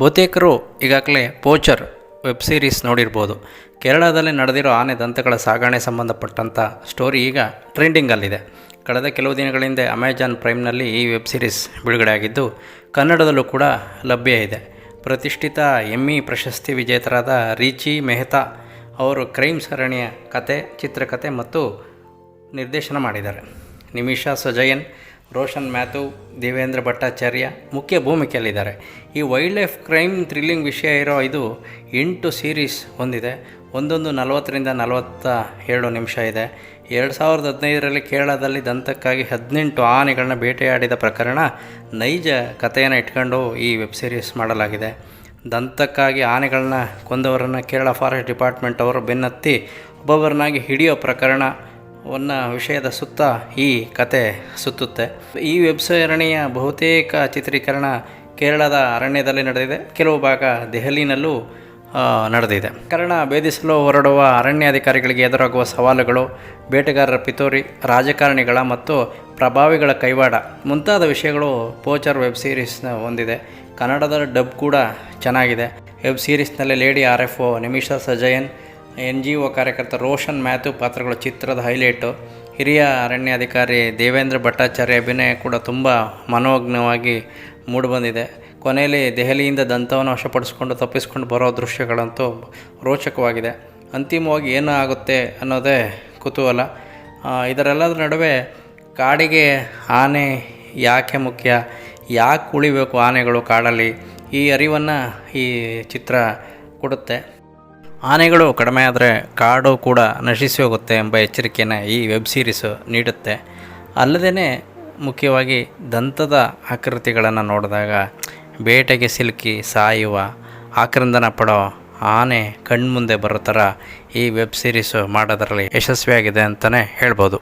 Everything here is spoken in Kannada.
ಬಹುತೇಕರು ಈಗಾಗಲೇ ಪೋಚರ್ ವೆಬ್ ಸೀರೀಸ್ ನೋಡಿರ್ಬೋದು. ಕೇರಳದಲ್ಲಿ ನಡೆದಿರೋ ಆನೆ ದಂತಗಳ ಸಾಗಣೆ ಸಂಬಂಧಪಟ್ಟಂಥ ಸ್ಟೋರಿ ಈಗ ಟ್ರೆಂಡಿಂಗಲ್ಲಿದೆ. ಕಳೆದ ಕೆಲವು ದಿನಗಳಿಂದ ಅಮೆಜಾನ್ ಪ್ರೈಮ್ನಲ್ಲಿ ಈ ವೆಬ್ ಸೀರೀಸ್ ಬಿಡುಗಡೆಯಾಗಿದ್ದು, ಕನ್ನಡದಲ್ಲೂ ಕೂಡ ಲಭ್ಯ ಇದೆ. ಪ್ರತಿಷ್ಠಿತ ಎಮ್ಮಿ ಪ್ರಶಸ್ತಿ ವಿಜೇತರಾದ ರೀಚಿ ಮೆಹ್ತಾ ಅವರು ಕ್ರೈಮ್ ಸರಣಿಯ ಕತೆ ಚಿತ್ರಕಥೆ ಮತ್ತು ನಿರ್ದೇಶನ ಮಾಡಿದ್ದಾರೆ. ನಿಮಿಷಾ ಸಜಯನ್ ರೋಷನ್ ಮ್ಯಾಥು, ದೇವೇಂದ್ರ ಭಟ್ಟಾಚಾರ್ಯ ಮುಖ್ಯ ಭೂಮಿಕೆಯಲ್ಲಿದ್ದಾರೆ. ಈ ವೈಲ್ಡ್ ಲೈಫ್ ಕ್ರೈಮ್ ಥ್ರಿಲ್ಲಿಂಗ್ ವಿಷಯ ಇರೋ ಇದು ಎಂಟು ಸೀರೀಸ್ ಹೊಂದಿದೆ. ಒಂದೊಂದು ನಲವತ್ತರಿಂದ ನಲವತ್ತ ಎರಡು ನಿಮಿಷ ಇದೆ. ಎರಡು ಸಾವಿರದ ಹದಿನೈದರಲ್ಲಿ ಕೇರಳದಲ್ಲಿ ದಂತಕ್ಕಾಗಿ ಹದಿನೆಂಟು ಆನೆಗಳನ್ನ ಬೇಟೆಯಾಡಿದ ಪ್ರಕರಣ ನೈಜ ಕಥೆಯನ್ನು ಇಟ್ಕೊಂಡು ಈ ವೆಬ್ ಸೀರೀಸ್ ಮಾಡಲಾಗಿದೆ. ದಂತಕ್ಕಾಗಿ ಆನೆಗಳನ್ನ ಕೊಂದವರನ್ನು ಕೇರಳ ಫಾರೆಸ್ಟ್ ಡಿಪಾರ್ಟ್ಮೆಂಟ್ ಅವರು ಬೆನ್ನತ್ತಿ ಒಬ್ಬೊಬ್ಬರನ್ನಾಗಿ ಹಿಡಿಯೋ ಪ್ರಕರಣ ವನ್ನ ವಿಷಯದ ಸುತ್ತ ಈ ಕತೆ ಸುತ್ತುತ್ತೆ. ಈ ವೆಬ್ ಸರಣಿಯ ಬಹುತೇಕ ಚಿತ್ರೀಕರಣ ಕೇರಳದ ಅರಣ್ಯದಲ್ಲಿ ನಡೆದಿದೆ. ಕೆಲವು ಭಾಗ ದೆಹಲಿನಲ್ಲೂ ನಡೆದಿದೆ. ಕಾರಣ ಭೇದಿಸಲು ಹೊರಡುವ ಅರಣ್ಯಾಧಿಕಾರಿಗಳಿಗೆ ಎದುರಾಗುವ ಸವಾಲುಗಳು, ಬೇಟೆಗಾರರ ಪಿತೂರಿ, ರಾಜಕಾರಣಿಗಳ ಮತ್ತು ಪ್ರಭಾವಿಗಳ ಕೈವಾಡ ಮುಂತಾದ ವಿಷಯಗಳು ಪೋಚರ್ ವೆಬ್ ಸೀರೀಸ್ನ ಹೊಂದಿದೆ ಕನ್ನಡದ ಡಬ್ ಕೂಡ ಚೆನ್ನಾಗಿದೆ. Web ಸೀರೀಸ್ನಲ್ಲಿ lady R F O Nimisha Sajayan N G O ಕಾರ್ಯಕರ್ತ ರೋಷನ್ ಮ್ಯಾಥ್ಯೂ ಪಾತ್ರಗಳು ಚಿತ್ರದ ಹೈಲೈಟು. ಹಿರಿಯ ಅರಣ್ಯಾಧಿಕಾರಿ ದೇವೇಂದ್ರ ಭಟ್ಟಾಚಾರ್ಯ ಅಭಿನಯ ಕೂಡ ತುಂಬ ಮನೋಜ್ಞವಾಗಿ ಮೂಡಿಬಂದಿದೆ. ಕೊನೆಯಲ್ಲಿ ದೆಹಲಿಯಿಂದ ದಂತವನ್ನು ವಶಪಡಿಸಿಕೊಂಡು ತಪ್ಪಿಸಿಕೊಂಡು ಬರೋ ದೃಶ್ಯಗಳಂತೂ ರೋಚಕವಾಗಿದೆ. ಅಂತಿಮವಾಗಿ ಏನು ಆಗುತ್ತೆ ಅನ್ನೋದೇ ಕುತೂಹಲ. ಇದರೆಲ್ಲದರ ನಡುವೆ ಕಾಡಿಗೆ ಆನೆ ಯಾಕೆ ಮುಖ್ಯ? ಯಾಕೆ ಉಳಿಬೇಕು ಆನೆಗಳು ಕಾಡಲ್ಲಿ? ಈ ಅರಿವನ್ನು ಈ ಚಿತ್ರ ಕೊಡುತ್ತೆ. ಆನೆಗಳು ಕಡಿಮೆ ಆದರೆ ಕಾಡು ಕೂಡ ನಶಿಸಿ ಹೋಗುತ್ತೆ ಎಂಬ ಎಚ್ಚರಿಕೆಯನ್ನು ಈ ವೆಬ್ ಸೀರೀಸು ನೀಡುತ್ತೆ. ಅಲ್ಲದೇ ಮುಖ್ಯವಾಗಿ ದಂತದ ಆಕೃತಿಗಳನ್ನು ನೋಡಿದಾಗ ಬೇಟೆಗೆ ಸಿಲುಕಿ ಸಾಯುವ ಆಕ್ರಂದನ ಪಡೋ ಆನೆ ಕಣ್ಮುಂದೆ ಬರೋ ಥರ ಈ ವೆಬ್ ಸೀರೀಸು ಮಾಡೋದರಲ್ಲಿ ಯಶಸ್ವಿಯಾಗಿದೆ ಅಂತಲೇ ಹೇಳ್ಬೋದು.